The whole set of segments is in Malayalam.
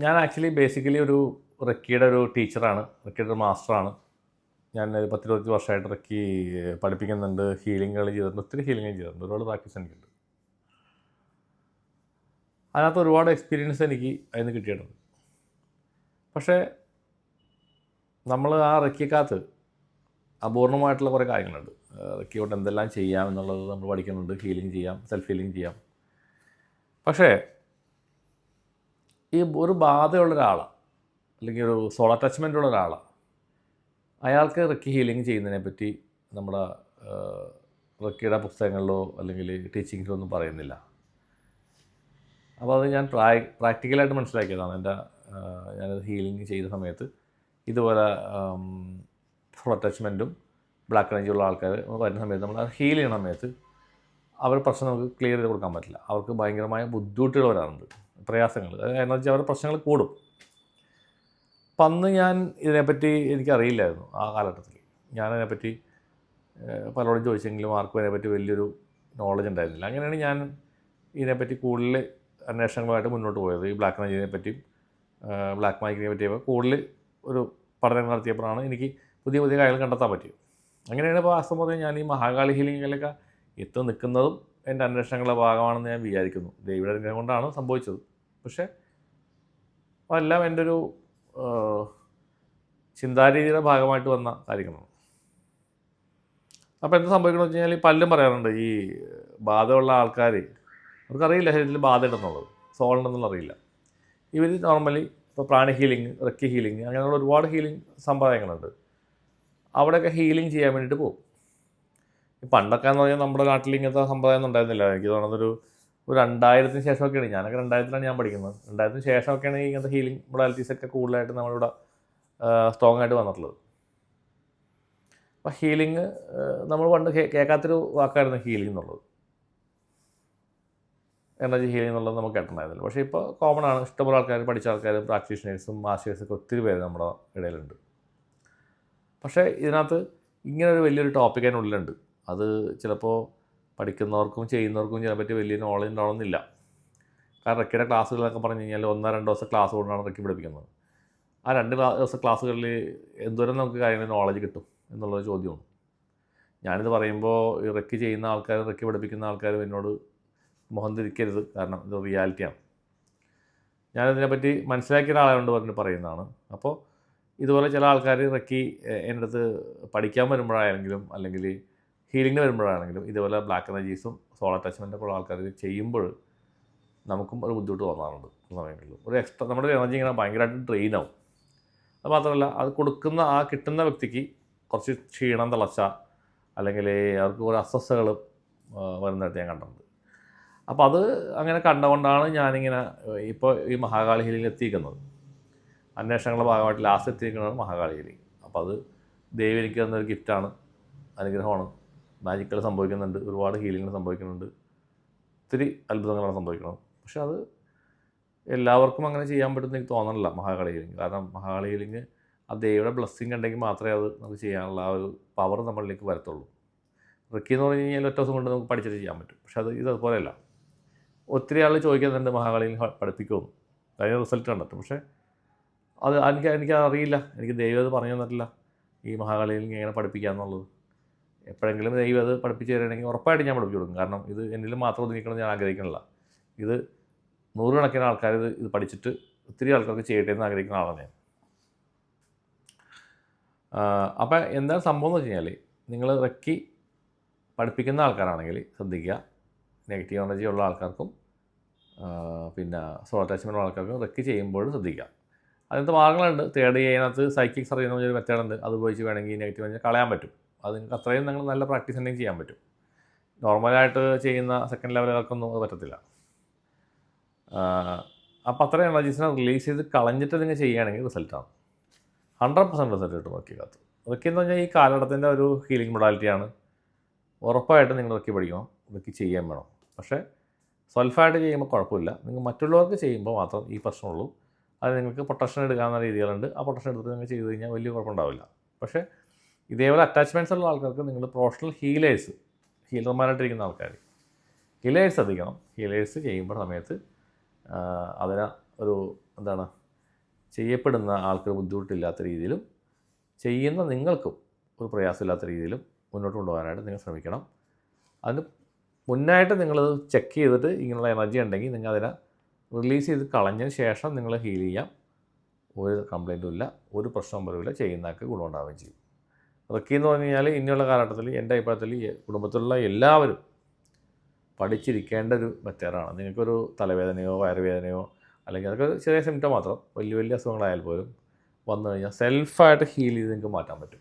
ഞാൻ ആക്ച്വലി ബേസിക്കലി ഒരു റെക്കിയുടെ ഒരു ടീച്ചറാണ്. റെക്കിയുടെ ഒരു മാസ്റ്ററാണ്. ഞാൻ ഒരു പത്തിരുപത്തി വർഷമായിട്ട് റെക്കി പഠിപ്പിക്കുന്നുണ്ട്. ഹീലിംഗുകൾ ചെയ്തിട്ടുണ്ട്. ഒത്തിരി ഹീലിംഗ് ചെയ്തിട്ടുണ്ട്. ഒരുപാട് പ്രാക്ടീസ് എനിക്കുണ്ട്. അതിനകത്ത് ഒരുപാട് എക്സ്പീരിയൻസ് എനിക്ക് അതിൽ നിന്ന് കിട്ടിയിട്ടുണ്ട്. പക്ഷേ നമ്മൾ ആ റെക്കിക്കകത്ത് അപൂർണമായിട്ടുള്ള കുറേ കാര്യങ്ങളുണ്ട്. റെക്കി കൊണ്ട് എന്തെല്ലാം ചെയ്യാം എന്നുള്ളത് നമ്മൾ പഠിക്കുന്നുണ്ട്. ഹീലിംഗ് ചെയ്യാം സെൽഫ് ഹീലിംഗ് ചെയ്യാം. പക്ഷേ ഈ ഒരു ബാധയുള്ള ഒരാളാണ് അല്ലെങ്കിൽ ഒരു സോൾ അറ്റാച്ച്മെന്റ് ഉള്ള ഒരാളാണ് അയാൾക്ക് റിക്കി ഹീലിംഗ് ചെയ്യുന്നതിനെ പറ്റി നമ്മുടെ റിക്കിയുടെ പുസ്തകങ്ങളിലോ അല്ലെങ്കിൽ ടീച്ചിങ്ങിലോ ഒന്നും പറയുന്നില്ല. അപ്പോൾ അത് ഞാൻ പ്രായ പ്രാക്ടിക്കലായിട്ട് മനസ്സിലാക്കിയതാണ്. എന്റെ ഞാൻ ഹീലിംഗ് ചെയ്ത സമയത്ത് ഇതുപോലെ ഫുൾ അറ്റാച്ച്മെന്റും ബ്ലാക്ക് ഉള്ള ആൾക്കാർ വരുന്ന സമയത്ത് നമ്മൾ ഹീൽ ചെയ്യുന്ന സമയത്ത് അവർ പ്രശ്നം നമുക്ക് ക്ലിയർ ചെയ്ത് കൊടുക്കാൻ പറ്റില്ല. അവർക്ക് ഭയങ്കരമായ ബുദ്ധിമുട്ടുകൾ വരാറുണ്ട്. പ്രയാസങ്ങൾ എനർജി അവരുടെ പ്രശ്നങ്ങൾ കൂടും. അപ്പം അന്ന് ഞാൻ ഇതിനെപ്പറ്റി എനിക്കറിയില്ലായിരുന്നു ആ കാലഘട്ടത്തിൽ ഞാനതിനെപ്പറ്റി പലരോടും ചോദിച്ചെങ്കിലും ആർക്കും അതിനെപ്പറ്റി വലിയൊരു നോളജ് ഉണ്ടായിരുന്നില്ല. അങ്ങനെയാണ് ഞാൻ ഇതിനെപ്പറ്റി കൂടുതൽ അന്വേഷണങ്ങളുമായിട്ട് മുന്നോട്ട് പോയത്. ഈ ബ്ലാക്ക് എനർജിനെ പറ്റിയും ബ്ലാക്ക് മാജിക്കിനെ പറ്റിയൊക്കെ കൂടുതൽ ഒരു പഠനം നടത്തിയപ്പോഴാണ് എനിക്ക് പുതിയ പുതിയ കാര്യങ്ങൾ കണ്ടെത്താൻ പറ്റിയത്. അങ്ങനെയാണ് ഇപ്പോൾ വാസ്തവം ഞാൻ ഈ മഹാകാളി ഹീലിങ്ങിലൊക്കെ എത്തി നിൽക്കുന്നതും എന്റെ അന്വേഷണങ്ങളുടെ ഭാഗമാണെന്ന് ഞാൻ വിചാരിക്കുന്നു. ദൈവയുടെ അനുഗ്രഹം കൊണ്ടാണ് സംഭവിച്ചത്. പക്ഷേ അതെല്ലാം എന്റെ ഒരു ചിന്താരീതിയുടെ ഭാഗമായിട്ട് വന്ന കാര്യങ്ങളാണ്. അപ്പോൾ എന്ത് സംഭവിക്കണമെന്ന് വെച്ച് കഴിഞ്ഞാൽ പലരും പറയാറുണ്ട് ഈ ബാധയുള്ള ആൾക്കാർ അവർക്കറിയില്ല ശരീരത്തിൽ ബാധ ഉണ്ടെന്നുള്ളത് സോളുണ്ടെന്നുള്ള അറിയില്ല. ഇവർ നോർമലി ഇപ്പോൾ പ്രാണി ഹീലിംഗ് റെക്കി ഹീലിംഗ് അങ്ങനെയുള്ള ഒരുപാട് ഹീലിംഗ് സമ്പ്രദായങ്ങളുണ്ട്. അവിടെയൊക്കെ ഹീലിംഗ് ചെയ്യാൻ വേണ്ടിയിട്ട് പോകും. പണ്ടൊക്കെ എന്ന് പറഞ്ഞാൽ നമ്മുടെ നാട്ടിൽ ഇങ്ങനത്തെ സമ്പ്രദായം ഉണ്ടായിരുന്നില്ല എനിക്ക് തോന്നുന്നൊരു ഒരു രണ്ടായിരത്തിന് ശേഷമൊക്കെയാണ്. ഞാനൊക്കെ രണ്ടായിരത്തിലാണ് ഞാൻ പഠിക്കുന്നത്. രണ്ടായിരത്തിന് ശേഷമൊക്കെയാണ് ഇങ്ങനത്തെ ഹീലിംഗ് മൊഡാലിറ്റീസ് ഒക്കെ കൂടുതലായിട്ട് നമ്മളിവിടെ സ്ട്രോങ് ആയിട്ട് വന്നിട്ടുള്ളത്. അപ്പോൾ ഹീലിംഗ് നമ്മൾ പണ്ട് കേൾക്കാത്തൊരു വാക്കായിരുന്നു ഹീലിംഗ് എന്നുള്ളത്. എനർജി ഹീലിംഗ് എന്നുള്ളത് നമുക്ക് കേട്ടിട്ടുണ്ടായിരുന്നില്ല. പക്ഷേ ഇപ്പോൾ കോമൺ ആണ്. ഇഷ്ടമുള്ള ആൾക്കാർ പഠിച്ച ആൾക്കാർ പ്രാക്ടീഷണേഴ്സും മാസ്റ്റേഴ്സൊക്കെ ഒത്തിരി പേര് നമ്മുടെ ഇടയിലുണ്ട്. പക്ഷേ ഇതിനകത്ത് ഇങ്ങനൊരു വലിയൊരു ടോപ്പിക് അതിനുള്ളിലുണ്ട്. അത് ചിലപ്പോൾ പഠിക്കുന്നവർക്കും ചെയ്യുന്നവർക്കും ഇതിനെപ്പറ്റി വലിയ നോളജ് ഉണ്ടാവണമെന്നില്ല. കാരണം റെക്കിയുടെ ക്ലാസ്സുകളൊക്കെ പറഞ്ഞു കഴിഞ്ഞാൽ ഒന്നോ രണ്ടോ ദിവസം ക്ലാസ് കൊണ്ടാണ് റെക്കി പഠിപ്പിക്കുന്നത് ആ രണ്ട് ദിവസം ക്ലാസ്സുകളിൽ എന്തോരം നമുക്ക് കാര്യങ്ങൾ നോളജ് കിട്ടും എന്നുള്ളൊരു ചോദ്യമാണ്. ഞാനിത് പറയുമ്പോൾ ഈ റെക്കി ചെയ്യുന്ന ആൾക്കാർ റെക്കി പഠിപ്പിക്കുന്ന ആൾക്കാരും എന്നോട് മുഖം തിരിക്കരുത് കാരണം ഇത് റിയാലിറ്റിയാണ്. ഞാനിതിനെപ്പറ്റി മനസ്സിലാക്കിയ ഒരാളായതുകൊണ്ട് പറഞ്ഞിട്ട് പറയുന്നതാണ്. അപ്പോൾ ഇതുപോലെ ചില ആൾക്കാർ റെക്കി എന്റെ അടുത്ത് പഠിക്കാൻ വരുമ്പോഴാണെങ്കിലും അല്ലെങ്കിൽ ഹീലിങ്ങിന് വരുമ്പോഴാണെങ്കിലും ഇതേപോലെ ബ്ലാക്ക് എനർജീസും സോൾ അറ്റാച്ച്മെന്റ് ഉള്ള ആൾക്കാർ ചെയ്യുമ്പോൾ നമുക്കും ഒരു ബുദ്ധിമുട്ട് തോന്നാറുണ്ട് സമയങ്ങളിൽ ഒരു എക്സ്ട്രാ നമ്മുടെ എനർജി ഇങ്ങനെ ഭയങ്കരമായിട്ട് ഡ്രെയിൻ ആവും. അത് മാത്രമല്ല അത് കൊടുക്കുന്ന ആ കിട്ടുന്ന വ്യക്തിക്ക് കുറച്ച് ക്ഷീണം തിളച്ച അല്ലെങ്കിൽ അവർക്ക് കുറേ അസ്വസ്ഥകൾ വരുന്നതായിട്ട് ഞാൻ കണ്ടിട്ടുണ്ട്. അപ്പോൾ അത് അങ്ങനെ കണ്ടുകൊണ്ടാണ് ഞാനിങ്ങനെ ഇപ്പോൾ ഈ മഹാകാളി ഹീലിംഗിൽ എത്തിയിരിക്കുന്നത്. അന്വേഷണങ്ങളുടെ ഭാഗമായിട്ട് ലാസ്റ്റ് എത്തിയിരിക്കുന്നത് മഹാകാളി ഹീലിംഗ്. അപ്പോൾ അത് ദേവി എനിക്ക് തന്നൊരു ഗിഫ്റ്റാണ് അനുഗ്രഹമാണ്. മാജിക്കൽ സംഭവിക്കുന്നുണ്ട് ഒരുപാട് ഹീലിംഗ് സംഭവിക്കുന്നുണ്ട്. ഒത്തിരി അത്ഭുതങ്ങളാണ് സംഭവിക്കുന്നത്. പക്ഷെ അത് എല്ലാവർക്കും അങ്ങനെ ചെയ്യാൻ പറ്റുന്ന എനിക്ക് തോന്നണില്ല മഹാകാളി ഹീലിംഗ് കാരണം മഹാകാളി ഹീലിംഗ് ആ ദേവിയുടെ ബ്ലെസ്സിങ് ഉണ്ടെങ്കിൽ മാത്രമേ അത് നമുക്ക് ചെയ്യാനുള്ള ആ ഒരു പവർ നമ്മളിലേക്ക് വരത്തുള്ളൂ. റിക്കി എന്ന് പറഞ്ഞു കഴിഞ്ഞാൽ ഒറ്റ ദിവസം കൊണ്ട് നമുക്ക് പഠിച്ചിട്ട് ചെയ്യാൻ പറ്റും. പക്ഷെ അത് ഇത് അതുപോലെയല്ല. ഒത്തിരി ആൾ ചോദിക്കുന്നുണ്ട് മഹാകാളിയിൽ പഠിപ്പിക്കുമെന്ന് കഴിഞ്ഞ റിസൾട്ട് കണ്ടിട്ട്. പക്ഷേ അത് എനിക്ക് എനിക്ക് അറിയില്ല. എനിക്ക് ദൈവം അത് പറഞ്ഞു തന്നിട്ടില്ല. ഈ മഹാകാളിയിൽ എങ്ങനെ പഠിപ്പിക്കാന്നുള്ളത്. എപ്പോഴെങ്കിലും ദൈവം അത് പഠിപ്പിച്ച് തരികയാണെങ്കിൽ ഉറപ്പായിട്ട് ഞാൻ പഠിപ്പിച്ചു കൊടുക്കും. കാരണം ഇത് എന്നിൽ മാത്രം ഒതുങ്ങിക്കണം ഞാൻ ആഗ്രഹിക്കണില്ല ഇത് നൂറുകണക്കിന് ആൾക്കാർ ഇത് ഇത് പഠിച്ചിട്ട് ഒത്തിരി ആൾക്കാർക്ക് ചെയ്യട്ടെ എന്ന് ആഗ്രഹിക്കുന്ന ആളാണ് ഞാൻ. അപ്പം എന്താണ് സംഭവം എന്ന് വെച്ച് കഴിഞ്ഞാൽ നിങ്ങൾ റെക്കി പഠിപ്പിക്കുന്ന ആൾക്കാരാണെങ്കിൽ ശ്രദ്ധിക്കുക. നെഗറ്റീവ് എനർജി ഉള്ള ആൾക്കാർക്കും പിന്നെ സോ അറ്റാച്ച്മെന്റ് ഉള്ള ആൾക്കാർക്കും റെക്കി ചെയ്യുമ്പോഴും ശ്രദ്ധിക്കുക. അതിനകത്ത് മാർഗങ്ങളുണ്ട്. തേർഡ് ചെയ്യുന്നതിനകത്ത് സൈക്കിക് സർജറി എന്ന് പറഞ്ഞൊരു മെത്തേഡുണ്ട്. അത് ഉപയോഗിച്ച് വേണമെങ്കിൽ നെഗറ്റീവ് എനർജി കളയാൻ പറ്റും. അത് അത്രയും നിങ്ങൾ നല്ല പ്രാക്ടീസ് ഉണ്ടെങ്കിൽ ചെയ്യാൻ പറ്റും. നോർമലായിട്ട് ചെയ്യുന്ന സെക്കൻഡ് ലെവലുകൾക്കൊന്നും അത് പറ്റത്തില്ല. അപ്പോൾ അത്രയും എനർജീസിനെ റിലീസ് ചെയ്ത് കളഞ്ഞിട്ട് നിങ്ങൾ ചെയ്യുകയാണെങ്കിൽ റിസൾട്ടാണ് ഹൺഡ്രഡ് പെർസെന്റ് റിസൾട്ട് കിട്ടും റക്കിക്കകത്ത് റക്കി എന്ന് പറഞ്ഞാൽ ഈ കാലഘട്ടത്തിന്റെ ഒരു ഹീലിംഗ് മൊഡാലിറ്റിയാണ് ഉറപ്പായിട്ട് നിങ്ങൾ റക്കി പഠിക്കണം. റക്കി ചെയ്യാൻ വേണം. പക്ഷേ സെൽഫായിട്ട് ചെയ്യുമ്പോൾ കുഴപ്പമില്ല. നിങ്ങൾ മറ്റുള്ളവർക്ക് ചെയ്യുമ്പോൾ മാത്രം ഈ പ്രശ്നമുള്ളൂ. അത് നിങ്ങൾക്ക് പ്രൊട്ടക്ഷൻ എടുക്കാവുന്ന രീതികളുണ്ട്. ആ പ്രൊട്ടക്ഷൻ എടുത്തിട്ട് നിങ്ങൾ ചെയ്ത് കഴിഞ്ഞാൽ വലിയ കുഴപ്പമുണ്ടാവില്ല. പക്ഷേ ഇതേപോലെ അറ്റാച്ച്മെന്റ്സ് ഉള്ള ആൾക്കാർക്ക് നിങ്ങൾ പ്രൊഫഷണൽ ഹീലേഴ്സ് ഹീലർമാരായിട്ടിരിക്കുന്ന ആൾക്കാർ ഹീലേഴ്സ് അധികണം ഹീലേഴ്സ് ചെയ്യുമ്പോൾ സമയത്ത് അതിന് ഒരു എന്താണ് ചെയ്യപ്പെടുന്ന ആൾക്ക് ബുദ്ധിമുട്ടില്ലാത്ത രീതിയിലും ചെയ്യുന്ന നിങ്ങൾക്കും ഒരു പ്രയാസമില്ലാത്ത രീതിയിലും മുന്നോട്ട് കൊണ്ടുപോകാനായിട്ട് നിങ്ങൾ ശ്രമിക്കണം. അതിന് മുന്നായിട്ട് നിങ്ങളത് ചെക്ക് ചെയ്തിട്ട് ഇങ്ങനെയുള്ള എനർജി ഉണ്ടെങ്കിൽ നിങ്ങൾ അതിനെ റിലീസ് ചെയ്ത് കളഞ്ഞതിന് ശേഷം നിങ്ങൾ ഹീൽ ചെയ്യാം. ഒരു കംപ്ലൈന്റും ഇല്ല. ഒരു പ്രശ്നവും വരില്ല. ചെയ്യുന്നതൊക്കെ ഗുണമുണ്ടാവുകയും ചെയ്യും. റക്കി എന്ന് പറഞ്ഞു കഴിഞ്ഞാൽ ഇനിയുള്ള കാലഘട്ടത്തിൽ എന്റെ അഭിപ്രായത്തിൽ കുടുംബത്തിലുള്ള എല്ലാവരും പഠിച്ചിരിക്കേണ്ട ഒരു മെത്തേഡാണ്. നിങ്ങൾക്കൊരു തലവേദനയോ വയറുവേദനയോ അല്ലെങ്കിൽ അതൊക്കെ ചെറിയ സിംറ്റം മാത്രം വലിയ വലിയ അസുഖങ്ങളായാൽ പോലും വന്നു കഴിഞ്ഞാൽ സെൽഫായിട്ട് ഹീൽ ചെയ്ത് നിങ്ങൾക്ക് മാറ്റാൻ പറ്റും.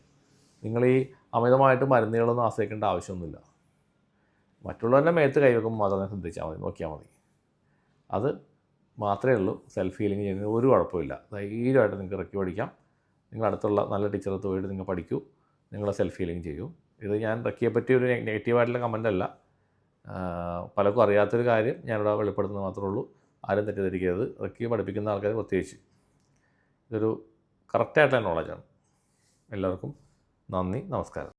നിങ്ങൾ ഈ അമിതമായിട്ട് മരുന്നുകളൊന്നും ആശ്രയിക്കേണ്ട ആവശ്യമൊന്നുമില്ല. മറ്റുള്ളവരുടെ മേത്ത് കൈവെക്കുമ്പോൾ മാത്രമേ ശ്രദ്ധിച്ചാൽ മതി നോക്കിയാൽ മതി. അത് മാത്രമേ ഉള്ളൂ സെൽഫ് ഹീലിംഗ് ചെയ്യുന്നതിന് ഒരു കുഴപ്പമില്ല. ധൈര്യമായിട്ട് നിങ്ങൾക്ക് ഇറക്കി പഠിക്കാം. നിങ്ങൾ അടുത്തുള്ള നല്ല ടീച്ചറെ പോയിട്ട് നിങ്ങൾ പഠിക്കൂ. നിങ്ങൾ സെൽഫ് ഹീലിംഗ് ചെയ്യൂ. ഇത് ഞാൻ റക്കിയെ പറ്റി ഒരു നെഗറ്റീവായിട്ടുള്ള കമന്റ് അല്ല. പലർക്കും അറിയാത്തൊരു കാര്യം ഞാനിവിടെ വെളിപ്പെടുത്തുന്നത് മാത്രമേ ഉള്ളൂ. ആരും തെറ്റിദ്ധരിക്കരുത്. റക്കി പഠിപ്പിക്കുന്ന ആൾക്കാർ പ്രത്യേകിച്ച്. ഇതൊരു കറക്റ്റായിട്ടുള്ള നോളജാണ് എല്ലാവർക്കും നന്ദി നമസ്കാരം.